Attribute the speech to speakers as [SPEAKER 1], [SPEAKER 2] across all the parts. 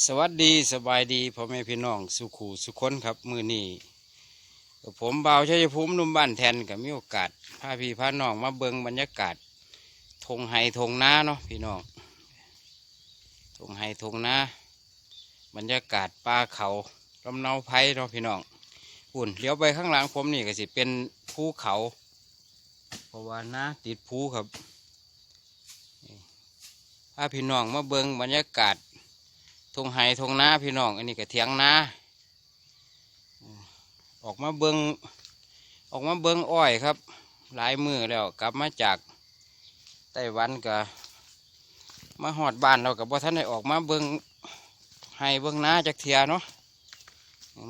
[SPEAKER 1] สวัสดีสบายดีพ่อแม่พี่น้องสุขูสุขคนครับ มือนี้ผมเบาชัยภูมินุ่มบ้านแทนกับมีโอกาสพาพี่พาน้องมาเบิงบรรยากาศทงไฮทงนาเนาะพี่น้องทงไฮทงนาบรรยากาศป่าเขาลำเนาไผ่เนาะพี่น้องอุ่นเลี้ยวไปข้างหลังผมนี่ก็สิเป็นภูเขาเพราะว่านาติดภูครับพาพี่น้องมาเบิงบรรยากาศ ทงไห้ทงนาพี่น้อง อันนี้ก็เถียงนาออกมาเบิงออกมาเบิงอ้อยครับ หลายมือแล้วกลับมาจากไต้หวันก็มาหอดบ้านเรากับว่ท่านได้ออกมาเบิงให้เบิงนาจากเทียเนาะ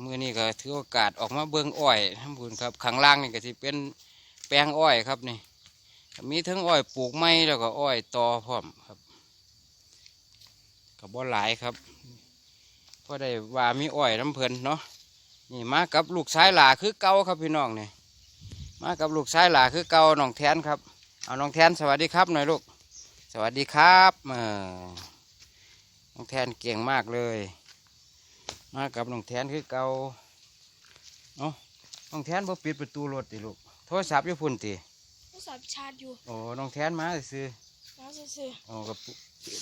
[SPEAKER 1] มือนี้ก็ถือโอกาสออกมาเบิงอ้อยท่านบุญครับข้างล่างนี่ก็จะเป็นแปลงอ้อยครับนี่มีทั้งอ้อยปลูกไม้แล้วก็อ้อยตอพร้อมครับ กับบ่หลายครับพอได้ว่ามีอ้อยน้ำเพลินเนาะนี่มากับลูกชายหลาคือเก่าครับพี่น้องนี่มากับลูกชายหลาคือเก่าน้องแทนครับเอาน้องแทนสวัสดีครับหน่อยลูกสวัสดีครับเออน้องแทนเก่งมากเลย มากับน้องแทนคือเก่าเนาะน้องแทนบ่ปิดประตูรถติลูกโทรศัพท์อยู่พุ่นติ
[SPEAKER 2] โทรศัพท์ชาร์จอยู่
[SPEAKER 1] โอ้น้องแทนมาซื้อ
[SPEAKER 2] น้ำซื่อ
[SPEAKER 1] ๆโอ้กับ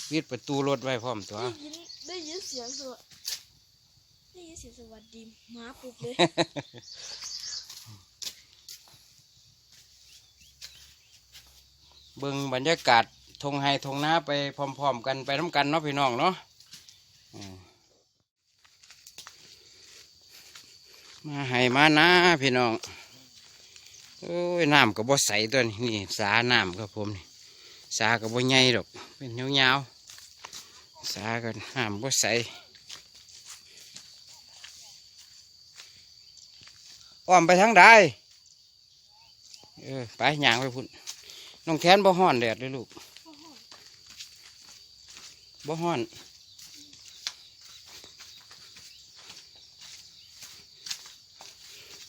[SPEAKER 1] ปิดประตูรถไว้พร้อมตัว
[SPEAKER 2] ๆได้ยินได้ยินเสียงสวดได้ยินเสียงสวัสดีหมาปลุกเลย
[SPEAKER 1] เบิ่งบรรยากาศทงไฮทงนาไปพร้อมๆกันไปน้ำกันเนาะพี่น้องเนาะอืมมาให้มานะพี่น้องโอ้ยน้ำก็บ่ใสตัวนี้นี่สาน้ำครับผมนี่ สาก็บ่ใหญ่ดอกเป็นยาวๆสากันน้ำบ่ใสอ้อมไปทางใดเออไปย่างไปพุ่นน้องแทนบ่ฮ้อนแดดเลยลูกบ่ฮ้อน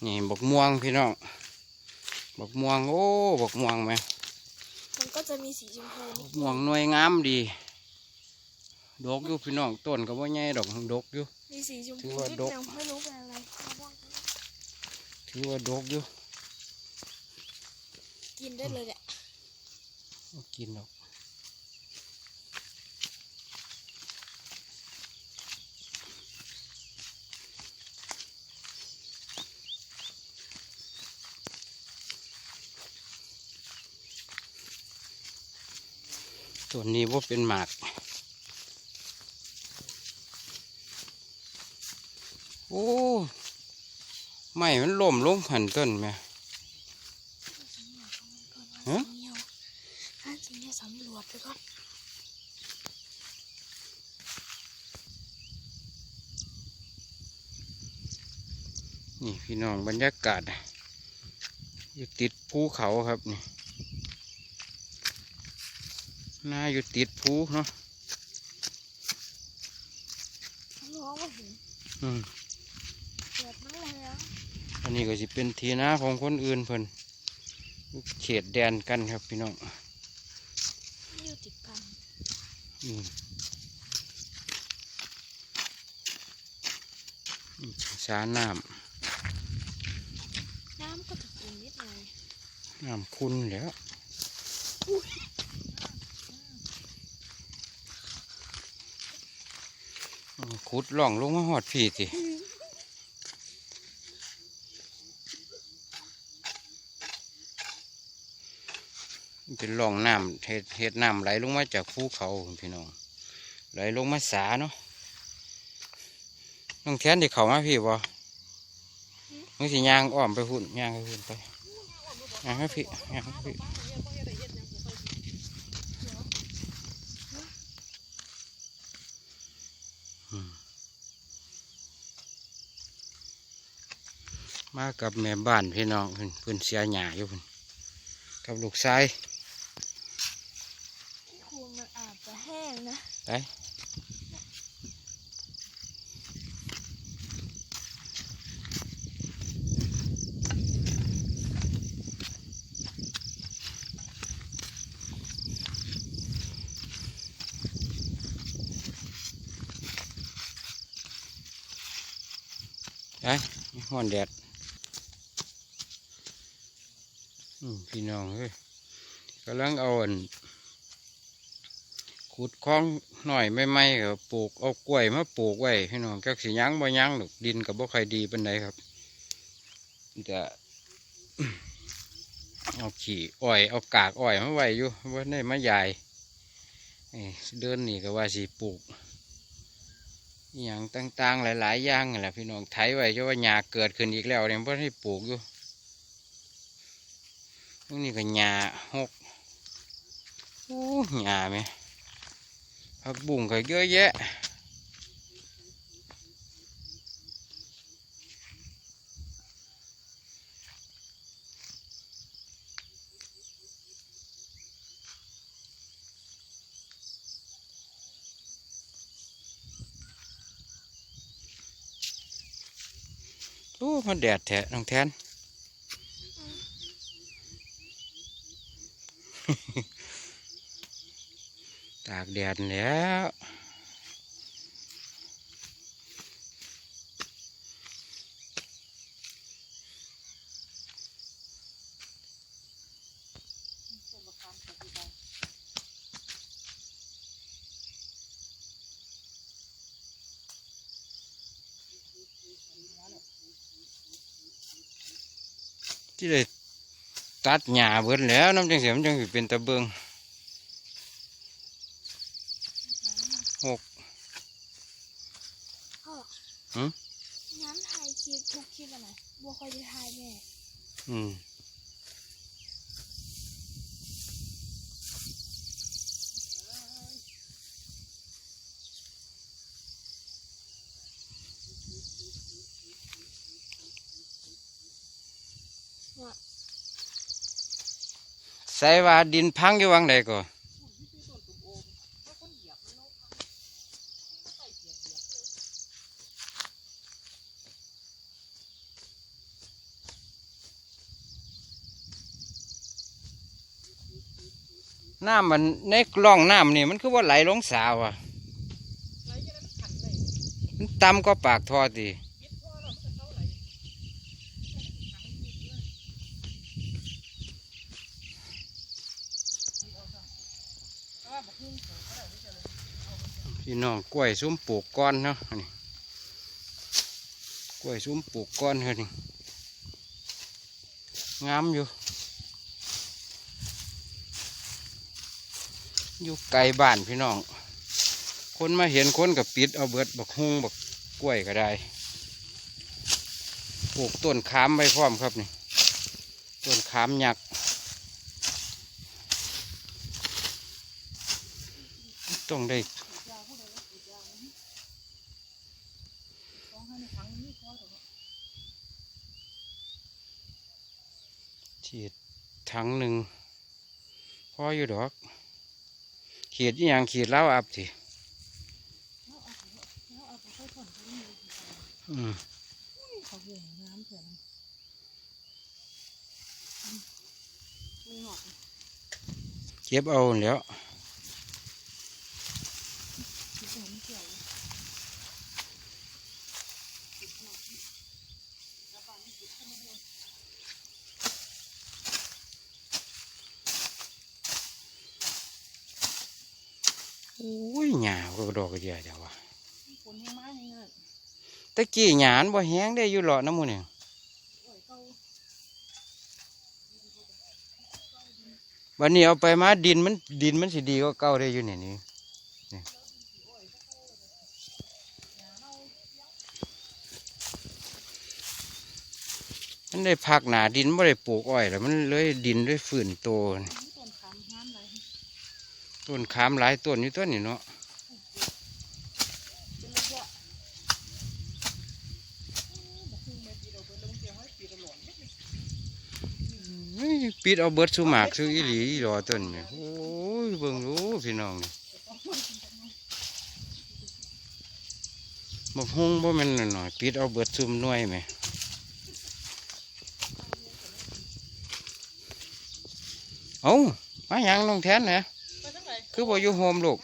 [SPEAKER 1] นี่บกม่วงพี่น้องบกม่วงโอ้บกม่วงไหม
[SPEAKER 2] มันก็ จะมีสีชมพู
[SPEAKER 1] บกม่วงหน่วยงามดี ดกอยู่พี่น้องต้นก็บ่ใหญ่ดอกดกอยู่
[SPEAKER 2] มีสีชม
[SPEAKER 1] ถื
[SPEAKER 2] พู
[SPEAKER 1] อว่า
[SPEAKER 2] นิด
[SPEAKER 1] ดก
[SPEAKER 2] นึงไม่รู้เป็นอะไร
[SPEAKER 1] ถือว่าดกอยู่
[SPEAKER 2] กินได้เลยแหละ
[SPEAKER 1] บ่กินดอก ต้นนี้ว่าเป็นหมาก โอ้ไม่มันล่มลงหันต้นไหมฮะ
[SPEAKER 2] เงียวห้าสิเนี่ยสำรวจไปก่อน
[SPEAKER 1] นี่พี่น้องบรรยากาศ อยู่ติดภูเขาครับนี่ห น้าอยู่ติดภูเนาะ
[SPEAKER 2] ร้องว่าเห็น
[SPEAKER 1] อืม
[SPEAKER 2] เกิดมาแล้ว
[SPEAKER 1] อันนี้ก็จะเป็นทีนาของคนอื่นเพิ่นเขตแดนกันครับพี่น้อง
[SPEAKER 2] อยู่ติดกัน
[SPEAKER 1] อืมอืมสาน้
[SPEAKER 2] น้ำก็จะกินนิดหน่อยำ
[SPEAKER 1] น้ำคุณแหล้ว ขุดล่องลงมาหอดพี่สิเป็นร่องน้ำเฮ็ดเฮ็ดน้ำไหลลงมาจากภูเขาพี่น้อง ไหลลงมาสาเนาะน้องแทนที่เขามาพี่บ่มึงสิย่างอ้อมไปหุ่นย่างไปหุ่นไปย่างให้พี่ย่างให้พี่ มากับแม่บ้านพี่น้องเพิ่นเพิ่นเสียหญ้าอยู่เพิ่นกับลูกชาย
[SPEAKER 2] ที่คูณมันอาจจะแห้งนะ
[SPEAKER 1] ไปไปห้อนแดดอืม พี่น้องเฮ้ยกำลังเอาอันขุดคลองหน่อยไม่ไม่ๆก็ปลูกเอากล้วยมาปลูกไว้พี่น้องจักสิหยังบ่ยังหรอกดินกับบ่ค่อยดีปานใดครับจะเอาขี่อ้อยเอากากอ้อยมาไว้อยู่ว่าได้มาใหญ่เดินนี่ก็ว่าสิปลูกอย่างต่างๆ หลาย ๆ อย่างนั่นแหละพี่น้องไถไว้จะว่าหญ้าเกิดขึ้นอีกแล้วเนี่ยเพราะให้ปลูกอยู่ นี้ก็หญ้าหกโอ้หญ้าไหมผักบุ้งก็เยอะแยะโอ้มันแดดแทะน้องแทนากแดดแล้วที่ได้ตัดหญ้าเบิดแล้วน้ำจังเสียมันจังสิเป็นตะเบิง หก
[SPEAKER 2] พ่อ
[SPEAKER 1] หืม
[SPEAKER 2] น้ำถ่ายคลิปทุกคลิปอะนะบัวคอยจะถ่ายแม่
[SPEAKER 1] อืม
[SPEAKER 2] ว่า
[SPEAKER 1] ใส่ว่าดินพังอยู่วังใดก็น้ น้ำมันในกล่องน้ำนี่มันคือว่าไหลลงสาวอะมันต่ำก็ปากท่อตีพี่น้องกล้วยซุ้มปลูกก้อนเนาะนนี่กล้วยซุ้มปลูกก้อนเฮ้ยนี่งามอยู่ อยู่ไกลบ้านพี่น้อง คนมาเห็นคนกับปิดเอาเบิดบักฮุงบักกล้วยก็ได้ปลูกต้นขามไว้พร้อมครับนี่ต้นขามหยักต้องได้ฉีดถังหนึ่งพออยู่ดอก ขีดอย่างขีดแล้วอับสิอืม
[SPEAKER 2] เก็
[SPEAKER 1] บเอาแล้ว
[SPEAKER 2] ที่ผมเกี่ยว
[SPEAKER 1] โอ้ยหญ้าก็ดอกกระเดียเดี๋ยววะ
[SPEAKER 2] ฝนยังไม้ยังเงิน
[SPEAKER 1] ตะกี้หญ้ามันบ่แห้งได้อยู่หรอน้ำมูเนี่ย
[SPEAKER 2] โอ้ยเขา
[SPEAKER 1] วันนี้เอาไปมาดินมันดินมันสิดีก็เก่าได้อยู่เนี่ยนี่นี่มันได้พักหนาดินไม่ได้ปลูกอ้อยแล้วมันเลยดินด้วยฝืนโตนี่
[SPEAKER 2] ต้นขามห้ามอะไร
[SPEAKER 1] ต้นขามหลายต้นอยู่ต้นนี่เนาะ
[SPEAKER 2] ปิดเอา
[SPEAKER 1] เบิดสุมากสุอีหลีอีหลอต้นเนี่ยโอ้ยเบิ่งรู้พี่น้องนี่มาหุงบ่แม่นหน่อยปิดเอาเบิดซุมหน่วยไหมเอ้ามาหยังน้องแทนเนี่ย คือบอยู่โฮมลูก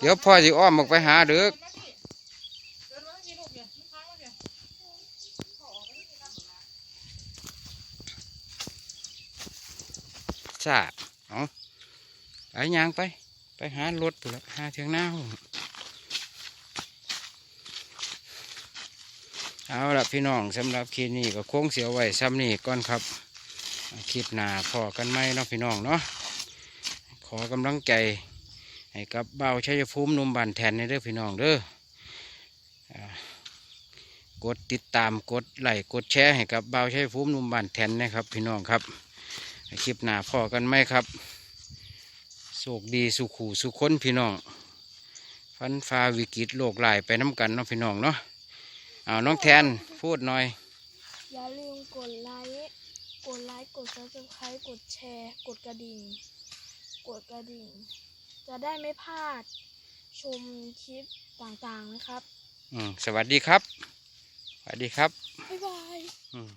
[SPEAKER 2] เดี๋
[SPEAKER 1] ยวพ่อสิอ้อมออกไปหาเด้อ
[SPEAKER 3] ใช่เนี่ยมันค้าไว้ยา
[SPEAKER 1] เอไปยางไป ไปหารถพุ่นละหาเทียงหน้าเอาละพี่น้องสำหรับคลิปนี้ก็โค้งเสียวไว้ซ้ำนี่ก่อนครับ คลิปหน้าพอกันไหมเนาะพี่น้องเนาะขอกำลังใจให้กับเบาชัยภูมินุ่มบันแทนในเด้อพี่น้องเด้อกดติดตามกดไลค์กดแชร์ให้กับเบาชัยภูมินุ่มบันแทนนะครับ พี่น้องครับคลิปหน้าพอกันไหมครับโชคดีสุขูสุขคนพี่น้องฟันฟ้าวิกฤตโลกหลายไปน้ำกันเนาะพี่น้องเนาะเอาน้องแทนพูดหน่อย
[SPEAKER 2] อย่าลืมกดไลค์ ดไลค์กดซับสไครต์กดแชร์ กดกระดิ่ง กดกระดิ่ง จะได้ไม่พลาดชมคลิปต่างๆนะครับ
[SPEAKER 1] อืมสวัสดีครับ สวัสดีครับ
[SPEAKER 2] บ๊ายบาย
[SPEAKER 1] อืม